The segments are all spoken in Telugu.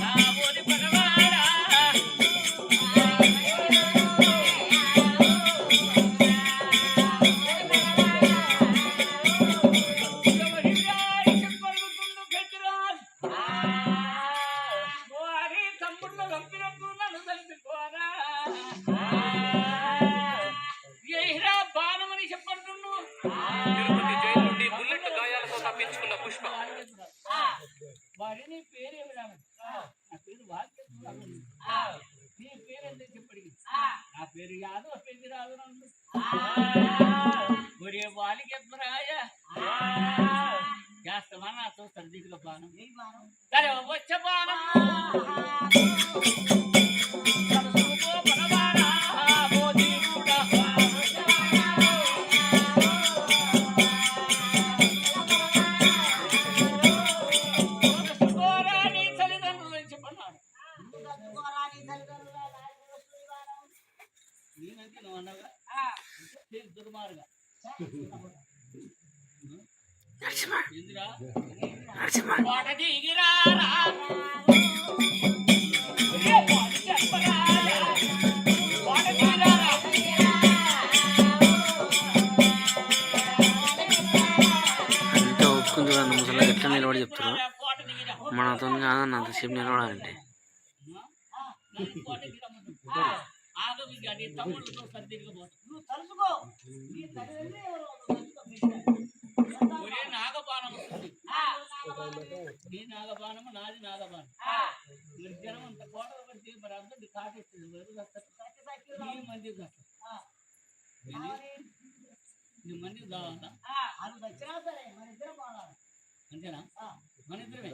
నా ఓడి పగవాడా? తిరుపతి వారిని పేరు ఏమిరా నా పేరు వాక్యం నీ పేరు ఎందుకు చెప్పడికి నా పేరు యాదవ పెళ్లి రాదు నందు ఒరే వాలికి ఎప్పుడాయ చేస్తామా నాతో సర్దిగా బాణం సరే వచ్చే బాణం అంతా ఒప్పుకుంది కదా ముసలి ఎట్లా నిలబడి దిగిరా మనతో కాదన్న అంతసేపు నిలబడాలంటే. దిగిరా ఆగవి గాడి తమ్ముళ్ళతో సర్దిరిగిపోతాం నువ్వు తలుసుకో నీ తలుసుకో ఒరే నాగబాణం వస్తుంది. నీ నాగబాణము నాది నాగబాణం. మరి జనం అంత కోటలు పడితే మరి అందరినీ కాటేస్తుంది. నీ మంది వస్తారు నీ మంది కావాలా? అది వచ్చినా సరే మన ఇద్దరం పోవాలి. అంతేనా? మన ఇద్దరమే?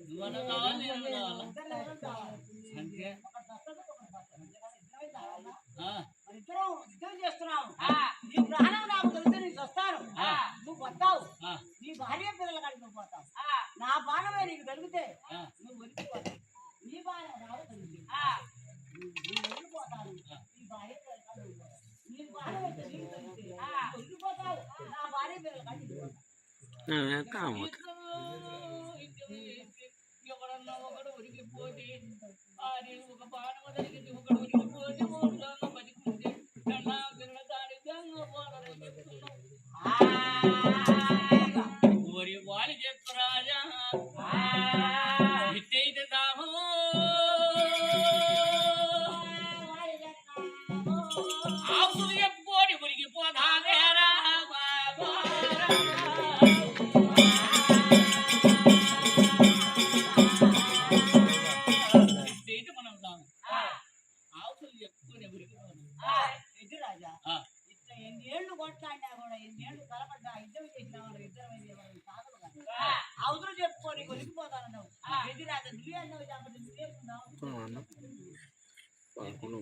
నువ్వన్నా నేను కావాలి? అంతే ఒక దత్తత ఒక దత్తత అంతేగాని ఇద్దరమే మన ఇద్దరం నీ ప్రాణం నాకు తెలిస్తే వస్తాను నువ్వు వస్తావు. ఆ, నీ భార్య పిల్లల కాడికి నువ్వు పోతావు. నా బాణమే నీకు. నువ్వు వెళ్ళిపోతావు నీ బాణం నాకు నువ్వు నీ భార్య పిల్లల కాడికి నువ్వు పోతావు. నీ బాణం అయితే నీకు తగిలితే నువ్వు వెళ్ళిపోతావు నా భార్య పిల్లల కాడికి నువ్వు పోతావు. కాకపోతే ఇద్దరు ఎవరన్నా ఒకడు ఉరికిపోతే ఒక బాణం తగిలింది ఒకడు ఉరికిపోతే చెప్పుకొని ఎద్దు రాజా. ఇట్లా ఎన్నేళ్ళు కొట్లాడినా కూడా ఎన్నేళ్ళు కలపడ్డా ఇద్దరు చేసినా వాళ్ళు ఇద్దరు సాగలు కదా. చెప్పుకొని కొలిగిపోతానన్నావు రాజా? నువ్వే అన్నావు కాబట్టి నువ్వే ఉన్నావు పదకొండు